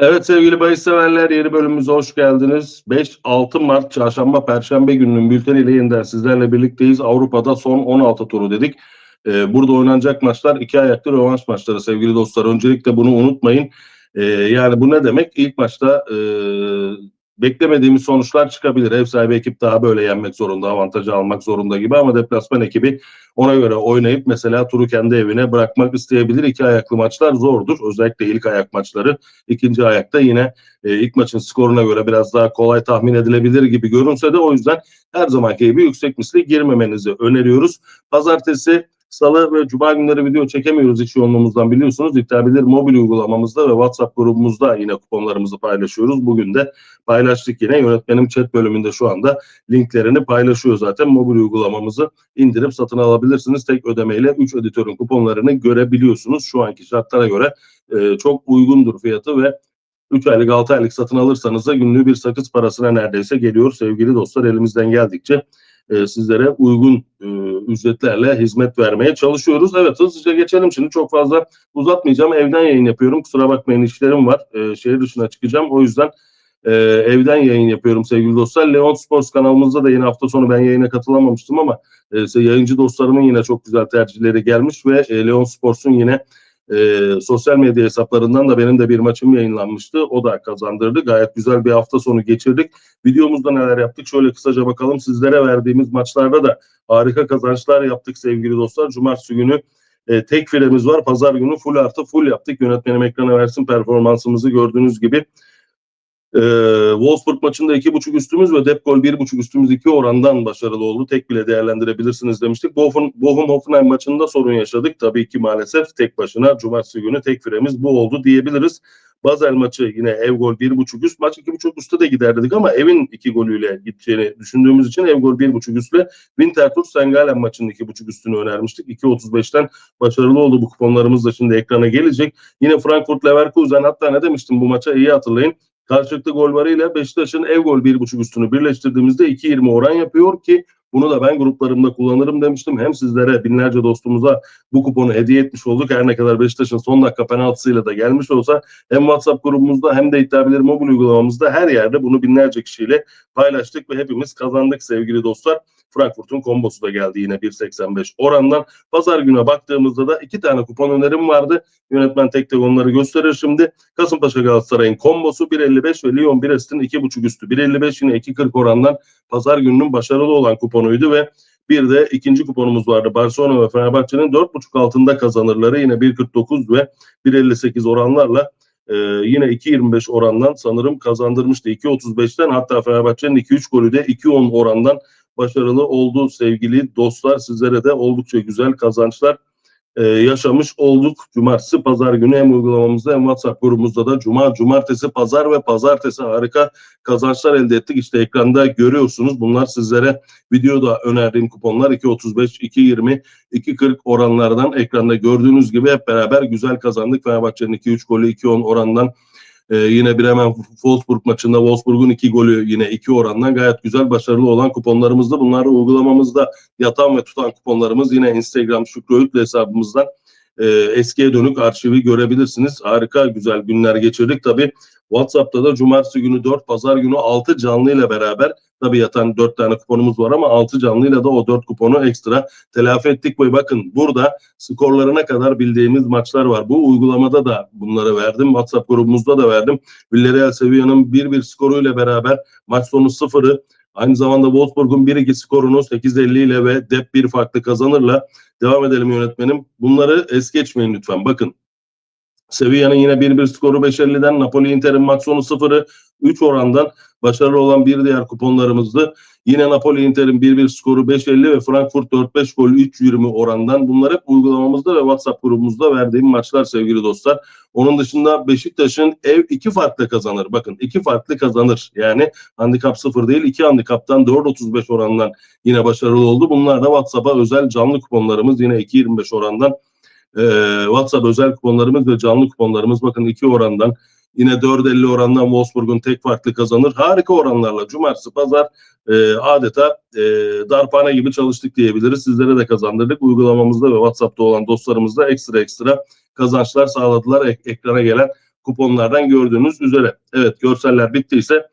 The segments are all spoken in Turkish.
Evet sevgili bahis severler yeni bölümümüze hoş geldiniz. 5-6 Mart çarşamba perşembe gününün bülteniyle yeniden sizlerle birlikteyiz. Avrupa'da son 16 turu dedik. Ee, burada oynanacak maçlar iki ayaklı rövanş maçları sevgili dostlar. Öncelikle bunu unutmayın. Ee, yani bu ne demek? İlk maçta e, beklemediğimiz sonuçlar çıkabilir. Ev sahibi ekip daha böyle yenmek zorunda, avantajı almak zorunda gibi ama deplasman ekibi ona göre oynayıp mesela turu kendi evine bırakmak isteyebilir. İki ayaklı maçlar zordur. Özellikle ilk ayak maçları. İkinci ayakta yine e, ilk maçın skoruna göre biraz daha kolay tahmin edilebilir gibi görünse de o yüzden her zamanki gibi yüksek misli girmemenizi öneriyoruz. Pazartesi Salı ve Cuma günleri video çekemiyoruz iş yoğunluğumuzdan biliyorsunuz. İptal bilir mobil uygulamamızda ve WhatsApp grubumuzda yine kuponlarımızı paylaşıyoruz. Bugün de paylaştık yine. Yönetmenim chat bölümünde şu anda linklerini paylaşıyor zaten. Mobil uygulamamızı indirip satın alabilirsiniz. Tek ödemeyle 3 editörün kuponlarını görebiliyorsunuz. Şu anki şartlara göre e, çok uygundur fiyatı ve 3 aylık 6 aylık satın alırsanız da günlüğü bir sakız parasına neredeyse geliyor sevgili dostlar elimizden geldikçe e, sizlere uygun e, ücretlerle hizmet vermeye çalışıyoruz. Evet hızlıca geçelim şimdi çok fazla uzatmayacağım. Evden yayın yapıyorum kusura bakmayın işlerim var. E, şehir dışına çıkacağım o yüzden e, evden yayın yapıyorum sevgili dostlar. Leon Sports kanalımızda da yine hafta sonu ben yayına katılamamıştım ama yayıncı dostlarımın yine çok güzel tercihleri gelmiş ve Leon Sports'un yine e, sosyal medya hesaplarından da benim de bir maçım yayınlanmıştı. O da kazandırdı. Gayet güzel bir hafta sonu geçirdik. Videomuzda neler yaptık? Şöyle kısaca bakalım. Sizlere verdiğimiz maçlarda da harika kazançlar yaptık sevgili dostlar. Cumartesi günü e, tek firemiz var. Pazar günü full artı full yaptık. Yönetmenim ekrana versin performansımızı gördüğünüz gibi. Ee, Wolfsburg maçında iki buçuk üstümüz ve dep gol bir buçuk üstümüz iki orandan başarılı oldu. Tek bile değerlendirebilirsiniz demiştik. Bochum, Hoffenheim maçında sorun yaşadık. Tabii ki maalesef tek başına cumartesi günü tek firemiz bu oldu diyebiliriz. Basel maçı yine ev gol bir buçuk üst. Maç iki buçuk üstte de gider dedik ama evin iki golüyle gideceğini düşündüğümüz için ev gol bir buçuk üstle Winterthur Sengalen maçının iki buçuk üstünü önermiştik. 2.35'ten başarılı oldu bu kuponlarımız da şimdi ekrana gelecek. Yine Frankfurt Leverkusen hatta ne demiştim bu maça iyi hatırlayın. Karşılıklı gol varıyla Beşiktaş'ın ev gol 1.5 üstünü birleştirdiğimizde 2.20 oran yapıyor ki bunu da ben gruplarımda kullanırım demiştim. Hem sizlere binlerce dostumuza bu kuponu hediye etmiş olduk. Her ne kadar Beşiktaş'ın son dakika penaltısıyla da gelmiş olsa hem WhatsApp grubumuzda hem de iddia bilir mobil uygulamamızda her yerde bunu binlerce kişiyle paylaştık ve hepimiz kazandık sevgili dostlar. Frankfurt'un kombosu da geldi yine 1.85 orandan. Pazar günü baktığımızda da iki tane kupon önerim vardı. Yönetmen tek tek onları gösterir şimdi. Kasımpaşa Galatasaray'ın kombosu 1.55 ve Lyon Brest'in 2.5 üstü 1.55 yine 2.40 orandan pazar gününün başarılı olan kuponuydu ve bir de ikinci kuponumuz vardı. Barcelona ve Fenerbahçe'nin 4.5 altında kazanırları yine 1.49 ve 1.58 oranlarla ee, yine 2.25 orandan sanırım kazandırmıştı. 2.35'ten hatta Fenerbahçe'nin 2-3 golü de 2.10 orandan başarılı oldu sevgili dostlar. Sizlere de oldukça güzel kazançlar e, yaşamış olduk. Cumartesi, pazar günü hem uygulamamızda hem WhatsApp grubumuzda da cuma, cumartesi, pazar ve pazartesi harika kazançlar elde ettik. İşte ekranda görüyorsunuz. Bunlar sizlere videoda önerdiğim kuponlar 2.35, 2.20, 2.40 oranlardan ekranda gördüğünüz gibi hep beraber güzel kazandık. Fenerbahçe'nin 2-3 golü 2.10 orandan ee, yine bir hemen Wolfsburg maçında Wolfsburg'un iki golü yine iki orandan gayet güzel başarılı olan kuponlarımızda. Bunları uygulamamızda yatan ve tutan kuponlarımız yine Instagram Şükrü Öğütlü hesabımızdan e, eskiye dönük arşivi görebilirsiniz. Harika güzel günler geçirdik. Tabi WhatsApp'ta da cumartesi günü 4, pazar günü 6 canlı ile beraber tabi yatan 4 tane kuponumuz var ama 6 canlıyla da o 4 kuponu ekstra telafi ettik ve bakın burada skorlarına kadar bildiğimiz maçlar var. Bu uygulamada da bunları verdim. WhatsApp grubumuzda da verdim. Villarreal Sevilla'nın 1-1 skoruyla beraber maç sonu 0'ı Aynı zamanda Wolfsburg'un 1-2 skorunu 8.50 ile ve dep bir farklı kazanırla devam edelim yönetmenim. Bunları es geçmeyin lütfen. Bakın Sevilla'nın yine 1-1 skoru 5.50'den Napoli Inter'in maç sonu 0'ı 3 orandan başarılı olan bir diğer kuponlarımızdı. Yine Napoli Inter'in 1-1 skoru 5.50 ve Frankfurt 4-5 gol 3.20 orandan. Bunlar hep uygulamamızda ve WhatsApp grubumuzda verdiğim maçlar sevgili dostlar. Onun dışında Beşiktaş'ın ev iki farklı kazanır. Bakın iki farklı kazanır. Yani handikap 0 değil iki handikaptan 4.35 orandan yine başarılı oldu. Bunlar da WhatsApp'a özel canlı kuponlarımız yine 2.25 orandan e, WhatsApp özel kuponlarımız ve canlı kuponlarımız bakın iki orandan yine 4.50 orandan Wolfsburg'un tek farklı kazanır. Harika oranlarla cumartesi pazar e, adeta e, darpane gibi çalıştık diyebiliriz. Sizlere de kazandırdık. Uygulamamızda ve WhatsApp'ta olan dostlarımızda ekstra ekstra kazançlar sağladılar ek- ekrana gelen kuponlardan gördüğünüz üzere. Evet görseller bittiyse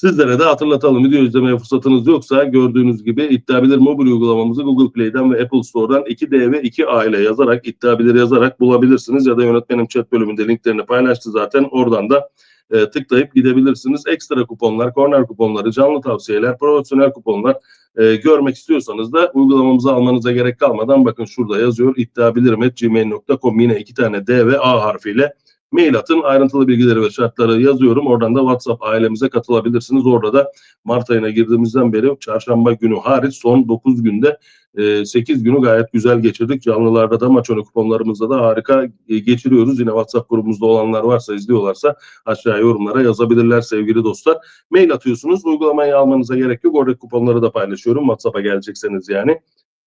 Sizlere de hatırlatalım. Video izlemeye fırsatınız yoksa gördüğünüz gibi İddia Bilir mobil uygulamamızı Google Play'den ve Apple Store'dan 2D ve 2A ile yazarak İddia Bilir yazarak bulabilirsiniz. Ya da yönetmenim chat bölümünde linklerini paylaştı zaten. Oradan da e, tıklayıp gidebilirsiniz. Ekstra kuponlar, korner kuponları, canlı tavsiyeler, profesyonel kuponlar e, görmek istiyorsanız da uygulamamızı almanıza gerek kalmadan bakın şurada yazıyor iddiabilirim.gmail.com yine iki tane D ve A harfiyle mail atın. Ayrıntılı bilgileri ve şartları yazıyorum. Oradan da WhatsApp ailemize katılabilirsiniz. Orada da Mart ayına girdiğimizden beri çarşamba günü hariç son 9 günde e, 8 günü gayet güzel geçirdik. Canlılarda da maç önü kuponlarımızda da harika e, geçiriyoruz. Yine WhatsApp grubumuzda olanlar varsa izliyorlarsa aşağı yorumlara yazabilirler sevgili dostlar. Mail atıyorsunuz. Uygulamayı almanıza gerek yok. Orada kuponları da paylaşıyorum. WhatsApp'a gelecekseniz yani.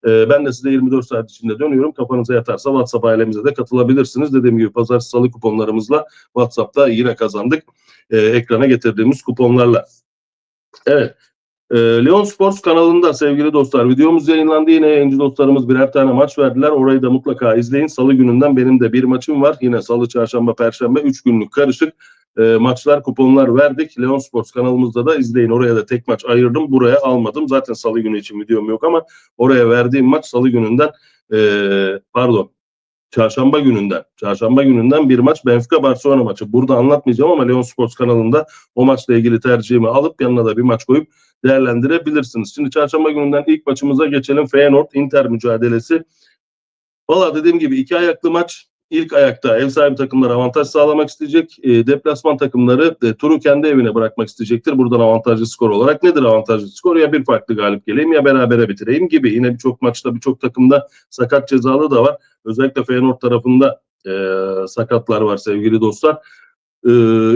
Ee, ben de size 24 saat içinde dönüyorum. Kafanıza yatarsa WhatsApp ailemize de katılabilirsiniz. Dediğim gibi pazartesi salı kuponlarımızla WhatsApp'ta yine kazandık. Ee, ekrana getirdiğimiz kuponlarla. Evet. Ee, Leon Sports kanalında sevgili dostlar videomuz yayınlandı. Yine yayıncı dostlarımız birer tane maç verdiler. Orayı da mutlaka izleyin. Salı gününden benim de bir maçım var. Yine salı, çarşamba, perşembe 3 günlük karışık e, maçlar, kuponlar verdik. Leon Sports kanalımızda da izleyin. Oraya da tek maç ayırdım. Buraya almadım. Zaten salı günü için videom yok ama oraya verdiğim maç salı gününden e, pardon çarşamba gününden çarşamba gününden bir maç Benfica Barcelona maçı. Burada anlatmayacağım ama Leon Sports kanalında o maçla ilgili tercihimi alıp yanına da bir maç koyup değerlendirebilirsiniz. Şimdi çarşamba gününden ilk maçımıza geçelim. Feyenoord Inter mücadelesi. Valla dediğim gibi iki ayaklı maç ilk ayakta ev sahibi takımlar avantaj sağlamak isteyecek. E, deplasman takımları e, turu kendi evine bırakmak isteyecektir. Buradan avantajlı skor olarak nedir avantajlı skor? Ya bir farklı galip geleyim ya berabere bitireyim gibi. Yine birçok maçta birçok takımda sakat cezalı da var. Özellikle Feyenoord tarafında e, sakatlar var sevgili dostlar. Ee,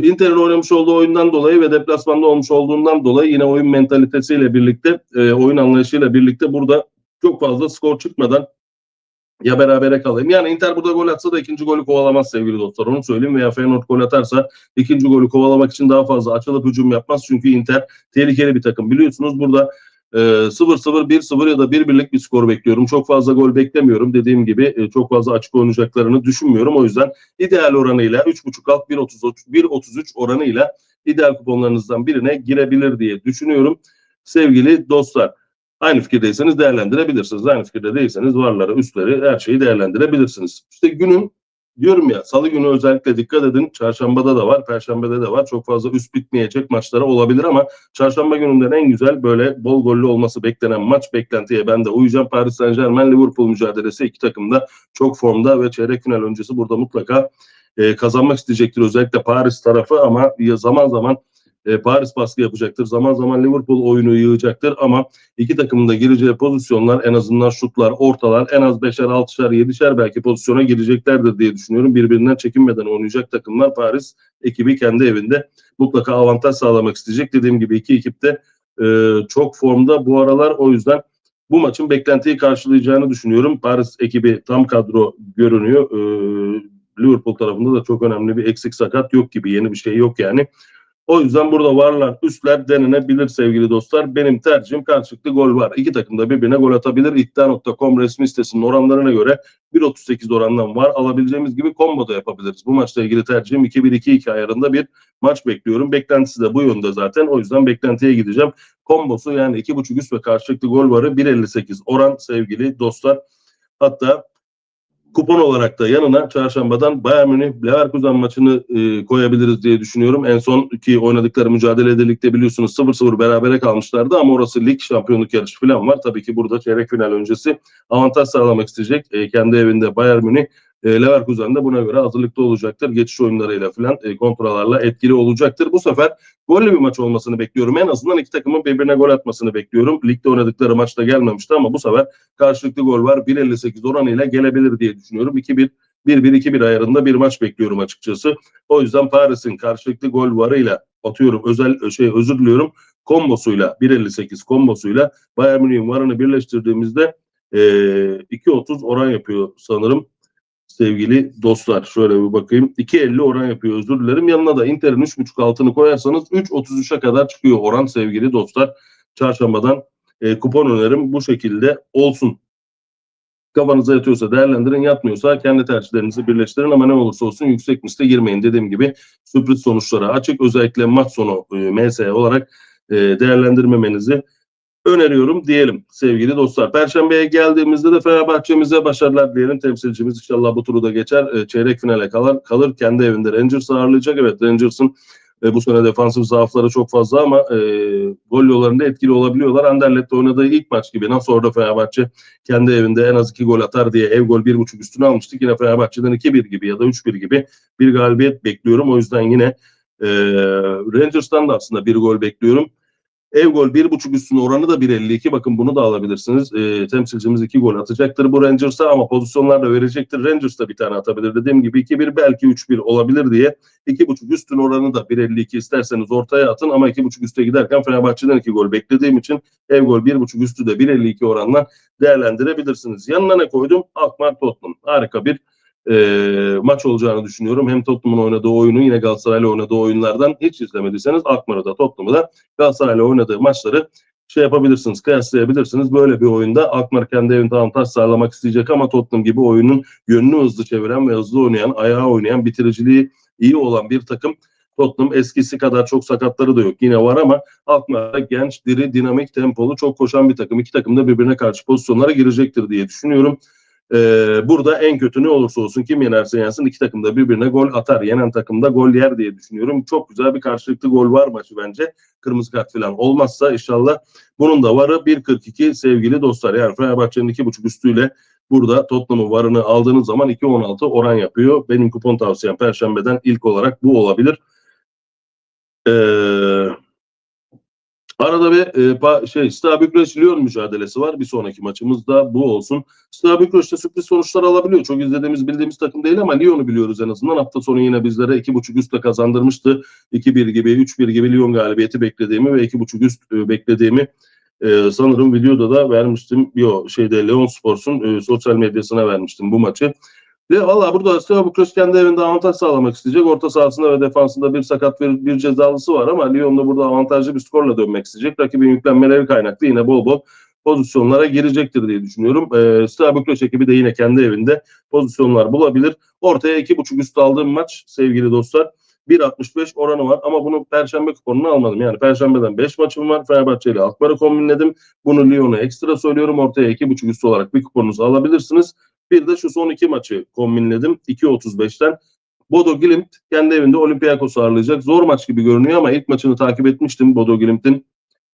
Inter'in oynamış olduğu oyundan dolayı ve deplasmanda olmuş olduğundan dolayı yine oyun mentalitesiyle birlikte, e, oyun anlayışıyla birlikte burada çok fazla skor çıkmadan ya berabere kalayım. Yani Inter burada gol atsa da ikinci golü kovalamaz sevgili dostlar. Onu söyleyeyim veya Feyenoord gol atarsa ikinci golü kovalamak için daha fazla açılıp hücum yapmaz. Çünkü Inter tehlikeli bir takım. Biliyorsunuz burada e, 0-0, 1-0 ya da 1-1'lik bir skor bekliyorum. Çok fazla gol beklemiyorum. Dediğim gibi e, çok fazla açık oynayacaklarını düşünmüyorum. O yüzden ideal oranıyla 3.5 alt 1.33 oranıyla ideal kuponlarınızdan birine girebilir diye düşünüyorum. Sevgili dostlar. Aynı fikirdeyseniz değerlendirebilirsiniz. Aynı fikirde değilseniz varları, üstleri her şeyi değerlendirebilirsiniz. İşte günün diyorum ya salı günü özellikle dikkat edin. Çarşambada da var, perşembede de var. Çok fazla üst bitmeyecek maçlara olabilir ama çarşamba gününden en güzel böyle bol gollü olması beklenen maç beklentiye ben de uyacağım. Paris Saint Germain Liverpool mücadelesi iki takım da çok formda ve çeyrek final öncesi burada mutlaka e, kazanmak isteyecektir. Özellikle Paris tarafı ama zaman zaman e, Paris baskı yapacaktır. Zaman zaman Liverpool oyunu yığacaktır ama iki takımın da gireceği pozisyonlar en azından şutlar, ortalar en az 5'er, 6'şer, 7'şer belki pozisyona gireceklerdir diye düşünüyorum. Birbirinden çekinmeden oynayacak takımlar Paris ekibi kendi evinde mutlaka avantaj sağlamak isteyecek. Dediğim gibi iki ekip de e, çok formda bu aralar o yüzden bu maçın beklentiyi karşılayacağını düşünüyorum. Paris ekibi tam kadro görünüyor. E, Liverpool tarafında da çok önemli bir eksik sakat yok gibi yeni bir şey yok yani. O yüzden burada varlar üstler denenebilir sevgili dostlar. Benim tercihim karşılıklı gol var. İki takım da birbirine gol atabilir. İddia.com resmi sitesinin oranlarına göre 1.38 orandan var. Alabileceğimiz gibi combo da yapabiliriz. Bu maçla ilgili tercihim 2-1-2-2 ayarında bir maç bekliyorum. Beklentisi de bu yönde zaten. O yüzden beklentiye gideceğim. Kombosu yani 2.5 üst ve karşılıklı gol varı 1.58 oran sevgili dostlar. Hatta kupon olarak da yanına çarşambadan Bayern Münih Leverkusen maçını e, koyabiliriz diye düşünüyorum. En son ki oynadıkları mücadelede ligde biliyorsunuz 0-0 berabere kalmışlardı ama orası lig şampiyonluk yarışı falan var. Tabii ki burada çeyrek final öncesi avantaj sağlamak isteyecek. E, kendi evinde Bayern Münih e, Leverkusen de buna göre hazırlıklı olacaktır. Geçiş oyunlarıyla falan e, kontralarla etkili olacaktır. Bu sefer gollü bir maç olmasını bekliyorum. En azından iki takımın birbirine gol atmasını bekliyorum. Ligde oynadıkları maçta gelmemişti ama bu sefer karşılıklı gol var. 1.58 oranıyla gelebilir diye düşünüyorum. 2-1 1-1-2-1 ayarında bir maç bekliyorum açıkçası. O yüzden Paris'in karşılıklı gol varıyla atıyorum özel şey özür diliyorum kombosuyla 1.58 kombosuyla Bayern Münih'in varını birleştirdiğimizde e, 2.30 oran yapıyor sanırım sevgili dostlar. Şöyle bir bakayım. 2.50 oran yapıyor özür dilerim. Yanına da Inter'in 3.5 altını koyarsanız 3.33'e kadar çıkıyor oran sevgili dostlar. Çarşambadan e, kupon önerim bu şekilde olsun. Kafanıza yatıyorsa değerlendirin, yatmıyorsa kendi tercihlerinizi birleştirin ama ne olursa olsun yüksek riskte girmeyin. Dediğim gibi sürpriz sonuçlara açık. Özellikle maç sonu e, MS olarak e, değerlendirmemenizi öneriyorum diyelim sevgili dostlar. Perşembeye geldiğimizde de Fenerbahçe'mize başarılar diyelim. Temsilcimiz inşallah bu turu da geçer. E, çeyrek finale kalır. kalır. Kendi evinde Rangers ağırlayacak. Evet Rangers'ın e, bu sene defansif zaafları çok fazla ama e, gol yollarında etkili olabiliyorlar. Anderlet'te oynadığı ilk maç gibi nasıl orada Fenerbahçe kendi evinde en az iki gol atar diye ev gol bir buçuk üstüne almıştık. Yine Fenerbahçe'den 2-1 gibi ya da 3-1 gibi bir galibiyet bekliyorum. O yüzden yine e, Rangers'tan da aslında bir gol bekliyorum. Ev gol 1.5 üstün oranı da 1.52. Bakın bunu da alabilirsiniz. E, temsilcimiz 2 gol atacaktır bu Rangers'a ama pozisyonlar da verecektir. Rangers da bir tane atabilir. Dediğim gibi 2-1 belki 3-1 olabilir diye 2.5 üstün oranı da 1.52 isterseniz ortaya atın ama 2.5 üste giderken Fenerbahçe'den 2 gol beklediğim için ev gol 1.5 üstü de 1.52 oranla değerlendirebilirsiniz. Yanına ne koydum? Alkmaar Tottenham. Harika bir e, maç olacağını düşünüyorum. Hem Tottenham'ın oynadığı oyunu yine Galatasaray'la oynadığı oyunlardan hiç izlemediyseniz Alkmaar'ı da Tottenham'ı da Galatasaray'la oynadığı maçları şey yapabilirsiniz, kıyaslayabilirsiniz. Böyle bir oyunda Alkmaar kendi evinde avantaj sağlamak isteyecek ama Tottenham gibi oyunun yönünü hızlı çeviren ve hızlı oynayan, ayağı oynayan, bitiriciliği iyi olan bir takım. Tottenham eskisi kadar çok sakatları da yok. Yine var ama Alkmaar genç, diri, dinamik, tempolu, çok koşan bir takım. İki takım da birbirine karşı pozisyonlara girecektir diye düşünüyorum. Ee, burada en kötü ne olursa olsun kim yenerse yensin iki takım da birbirine gol atar. Yenen takım da gol yer diye düşünüyorum. Çok güzel bir karşılıklı gol var maçı bence. Kırmızı kart falan olmazsa inşallah bunun da varı 1.42 sevgili dostlar. Yani Fenerbahçe'nin 2.5 üstüyle burada Tottenham'ın varını aldığınız zaman 2.16 oran yapıyor. Benim kupon tavsiyem Perşembe'den ilk olarak bu olabilir. Eee Arada bir e, şey Steaua Bükreş Lyon mücadelesi var. Bir sonraki maçımız da bu olsun. Steaua Bükreş'te sürpriz sonuçlar alabiliyor. Çok izlediğimiz bildiğimiz takım değil ama Lyon'u biliyoruz en azından. Hafta sonu yine bizlere 2.5 üstle kazandırmıştı. 2-1 gibi 3-1 gibi Lyon galibiyeti beklediğimi ve 2.5 üst e, beklediğimi e, sanırım videoda da vermiştim. Yo şeyde Leon Sports'un e, sosyal medyasına vermiştim bu maçı. Ve valla burada Bükreş kendi evinde avantaj sağlamak isteyecek. Orta sahasında ve defansında bir sakat bir, bir cezalısı var ama Lyon da burada avantajlı bir skorla dönmek isteyecek. Rakibin yüklenmeleri kaynaklı yine bol bol pozisyonlara girecektir diye düşünüyorum. Ee, Steaua Bükreş ekibi de yine kendi evinde pozisyonlar bulabilir. Ortaya 2.5 üstü aldığım maç sevgili dostlar. 1.65 oranı var ama bunu Perşembe kuponunu almadım. Yani Perşembeden 5 maçım var. Fenerbahçe ile Akbar'ı kombinledim. Bunu Lyon'a ekstra söylüyorum. Ortaya 2.5 üstü olarak bir kuponunuzu alabilirsiniz. Bir de şu son iki maçı kombinledim. 2.35'ten. Bodo Glimt kendi evinde Olympiakos'u ağırlayacak. Zor maç gibi görünüyor ama ilk maçını takip etmiştim Bodo Glimt'in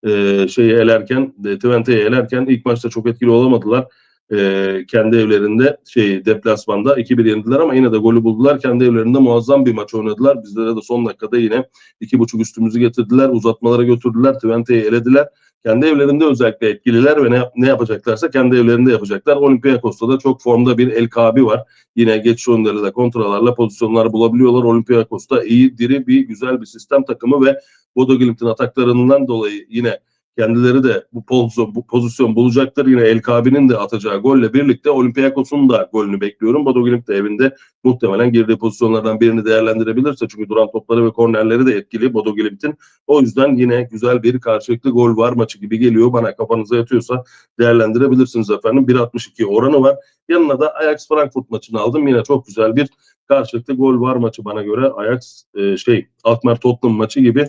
e, şeyi elerken, e, Twente'yi elerken ilk maçta çok etkili olamadılar. E, kendi evlerinde şey deplasmanda 2-1 yendiler ama yine de golü buldular. Kendi evlerinde muazzam bir maç oynadılar. Bizlere de son dakikada yine 2.5 üstümüzü getirdiler. Uzatmalara götürdüler. Twente'yi elediler kendi evlerinde özellikle etkililer ve ne, ne yapacaklarsa kendi evlerinde yapacaklar. Olympiakos'ta da çok formda bir El Kabi var. Yine geçiş oyunlarıyla, kontralarla pozisyonlar bulabiliyorlar. Olympiakos'ta iyi, diri bir güzel bir sistem takımı ve Bodo Glimt'in ataklarından dolayı yine kendileri de bu pozisyon, bu pozisyon bulacaktır. Yine El Kabi'nin de atacağı golle birlikte Olympiakos'un da golünü bekliyorum. Bodo Glimt de evinde muhtemelen girdiği pozisyonlardan birini değerlendirebilirse çünkü duran topları ve kornerleri de etkili Bodo Glimt'in. O yüzden yine güzel bir karşılıklı gol var maçı gibi geliyor. Bana kafanıza yatıyorsa değerlendirebilirsiniz efendim. 1.62 oranı var. Yanına da Ajax Frankfurt maçını aldım. Yine çok güzel bir karşılıklı gol var maçı bana göre. Ajax e, şey Alkmaar Tottenham maçı gibi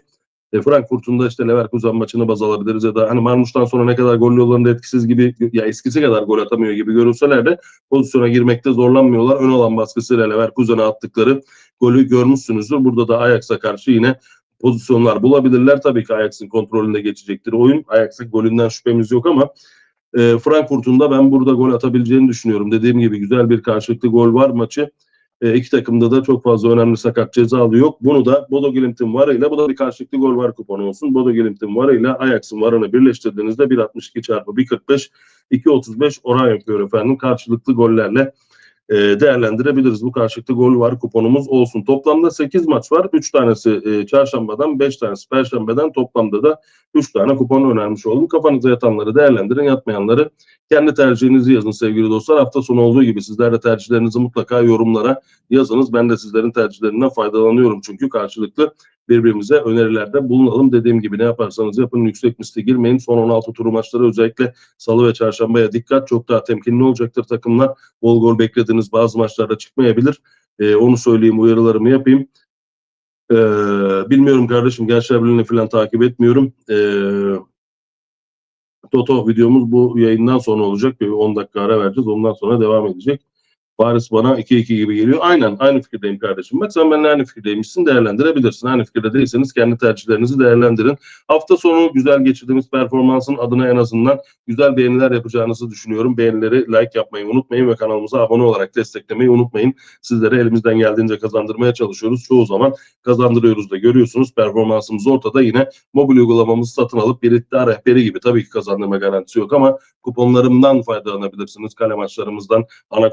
e, Frankfurt'un da işte Leverkusen maçını baz alabiliriz ya da hani Marmuş'tan sonra ne kadar gol yollarında etkisiz gibi ya eskisi kadar gol atamıyor gibi görünseler de pozisyona girmekte zorlanmıyorlar. Ön alan baskısıyla Leverkusen'e attıkları golü görmüşsünüzdür. Burada da Ajax'a karşı yine pozisyonlar bulabilirler. Tabii ki Ajax'ın kontrolünde geçecektir oyun. Ajax'ın golünden şüphemiz yok ama e, Frankfurt'un da ben burada gol atabileceğini düşünüyorum. Dediğim gibi güzel bir karşılıklı gol var maçı. E, iki takımda da çok fazla önemli sakat cezalı yok. Bunu da Bodo Glimt'in varıyla bu da bir karşılıklı gol var kuponu olsun. Bodo Glimt'in varıyla Ajax'ın varını birleştirdiğinizde 1.62 çarpı 1.45 2.35 oran yapıyor efendim. Karşılıklı gollerle e, değerlendirebiliriz. Bu karşılıklı gol var kuponumuz olsun. Toplamda 8 maç var. 3 tanesi e, çarşambadan, 5 tanesi perşembeden toplamda da 3 tane kupon önermiş oldum. Kafanıza yatanları değerlendirin, yatmayanları kendi tercihinizi yazın sevgili dostlar. Hafta sonu olduğu gibi sizler de tercihlerinizi mutlaka yorumlara yazınız. Ben de sizlerin tercihlerinden faydalanıyorum çünkü karşılıklı birbirimize önerilerde bulunalım. Dediğim gibi ne yaparsanız yapın yüksek misli girmeyin. Son 16 turu maçları özellikle salı ve çarşambaya dikkat. Çok daha temkinli olacaktır takımlar. Bol gol beklediğiniz bazı maçlarda çıkmayabilir. Ee, onu söyleyeyim uyarılarımı yapayım. Ee, bilmiyorum kardeşim Gençler Birliği'ni falan takip etmiyorum. Ee, Toto videomuz bu yayından sonra olacak. Bir 10 dakika ara vereceğiz. Ondan sonra devam edecek. Paris bana 2-2 gibi geliyor. Aynen aynı fikirdeyim kardeşim. Bak sen benimle aynı fikirdeymişsin değerlendirebilirsin. Aynı fikirde değilseniz kendi tercihlerinizi değerlendirin. Hafta sonu güzel geçirdiğimiz performansın adına en azından güzel beğeniler yapacağınızı düşünüyorum. Beğenileri like yapmayı unutmayın ve kanalımıza abone olarak desteklemeyi unutmayın. Sizlere elimizden geldiğince kazandırmaya çalışıyoruz. Çoğu zaman kazandırıyoruz da görüyorsunuz. Performansımız ortada yine mobil uygulamamızı satın alıp bir iddia rehberi gibi tabii ki kazandırma garantisi yok ama kuponlarımdan faydalanabilirsiniz. Kale maçlarımızdan, ana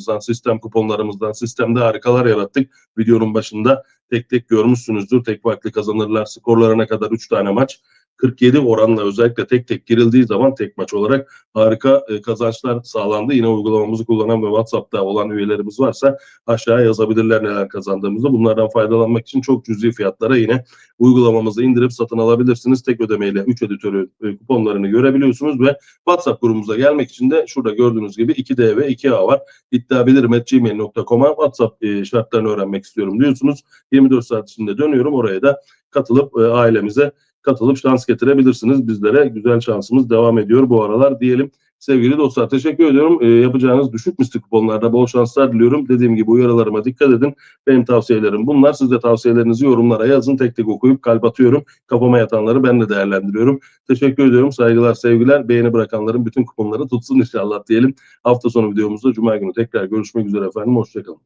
kuponlarımızdan, sistem kuponlarımızdan, sistemde harikalar yarattık. Videonun başında tek tek görmüşsünüzdür. Tek farklı kazanırlar skorlarına kadar 3 tane maç. 47 oranla özellikle tek tek girildiği zaman tek maç olarak harika e, kazançlar sağlandı. Yine uygulamamızı kullanan ve WhatsApp'ta olan üyelerimiz varsa aşağıya yazabilirler neler kazandığımızı. Bunlardan faydalanmak için çok cüzi fiyatlara yine uygulamamızı indirip satın alabilirsiniz. Tek ödemeyle 3 editörü e, kuponlarını görebiliyorsunuz ve WhatsApp grubumuza gelmek için de şurada gördüğünüz gibi 2D ve 2A var. İddiabilirim.gmail.com'a WhatsApp e, şartlarını öğrenmek istiyorum diyorsunuz. 24 saat içinde dönüyorum. Oraya da katılıp e, ailemize katılıp şans getirebilirsiniz. Bizlere güzel şansımız devam ediyor bu aralar diyelim. Sevgili dostlar teşekkür ediyorum. E, yapacağınız düşük misli kuponlarda bol şanslar diliyorum. Dediğim gibi uyarılarıma dikkat edin. Benim tavsiyelerim bunlar. Siz de tavsiyelerinizi yorumlara yazın. Tek tek okuyup kalp atıyorum. Kafama yatanları ben de değerlendiriyorum. Teşekkür ediyorum. Saygılar, sevgiler. Beğeni bırakanların bütün kuponları tutsun inşallah diyelim. Hafta sonu videomuzda Cuma günü tekrar görüşmek üzere efendim. Hoşçakalın.